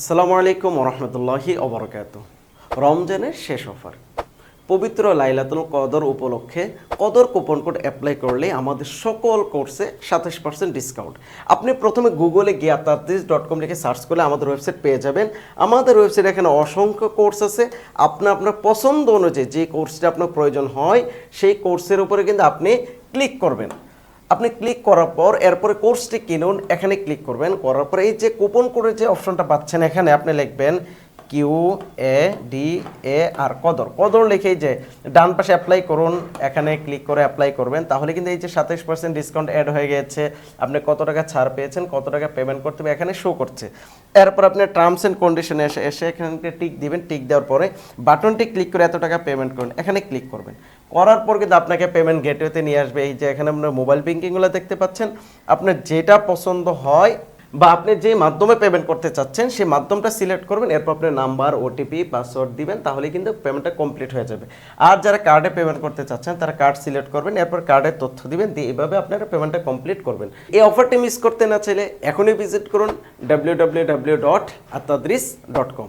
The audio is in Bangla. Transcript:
আসসালামু আলাইকুম রহমতুল্লাহি অবরকাত রমজানের শেষ অফার। পবিত্র লাইলাতুল কদর উপলক্ষে কদর কুপন কোড অ্যাপ্লাই করলে আমাদের সকল কোর্সে সাতাশ পার্সেন্ট ডিসকাউন্ট আপনি প্রথমে গুগলে গিয়ে তাদ্দিস ডট কম লিখে সার্চ করলে আমাদের ওয়েবসাইট পেয়ে যাবেন। আমাদের ওয়েবসাইটে এখানে অসংখ্য কোর্স আছে। আপনি আপনার পছন্দ অনুযায়ী যে কোর্সটা আপনার প্রয়োজন হয়, সেই কোর্সের উপরে কিন্তু আপনি ক্লিক করবেন। আপনি ক্লিক করার পর এরপরে কোর্সটি কিনুন, এখানে ক্লিক করবেন, করার পরে এই যে কুপন কোডের যে অপশনটা পাচ্ছেন, এখানে আপনি লিখবেন কিউ এ ডি এ আর কদর। কদর লিখে যে ডান পাশে অ্যাপ্লাই করুন, এখানে ক্লিক করে অ্যাপ্লাই করবেন, তাহলে কিন্তু এই যে সাতাইশ পার্সেন্ট ডিসকাউন্ট অ্যাড হয়ে গেছে। আপনি কত টাকা ছাড় পেয়েছেন, কত টাকা পেমেন্ট করতে হবে, এখানে শো করছে। এরপর আপনি টার্মস অ্যান্ড কন্ডিশনে এসে এসে এখানে টিক দিবেন টিক দেওয়ার পরে বাটনটি ক্লিক করে এত টাকা পেমেন্ট করুন, এখানে ক্লিক করবেন। করার পর কিন্তু আপনাকে পেমেন্ট গেটওয়েতে নিয়ে আসবে। এই যে এখানে আপনার মোবাইল ব্যাঙ্কিংগুলো দেখতে পাচ্ছেন, আপনার যেটা পছন্দ হয় বা আপনি যে মাধ্যমে পেমেন্ট করতে চাচ্ছেন, সেই মাধ্যমটা সিলেক্ট করবেন, এরপর আপনি নাম্বার ওটিপি পাসওয়ার্ড দিবেন তাহলে কিন্তু পেমেন্টটা কমপ্লিট হয়ে যাবে। আর যারা কার্ডে পেমেন্ট করতে চাচ্ছেন, তারা কার্ড সিলেক্ট করবেন, এরপর কার্ডের তথ্য দিবেন, দিয়ে এভাবে আপনারা পেমেন্টটা কমপ্লিট করবেন। এই অফারটি মিস করতে না চাইলে এখনই ভিজিট করুন ডাব্লিউ ডাব্লিউ ডাব্লিউ ডট আত্মাদ্রিস ডট কম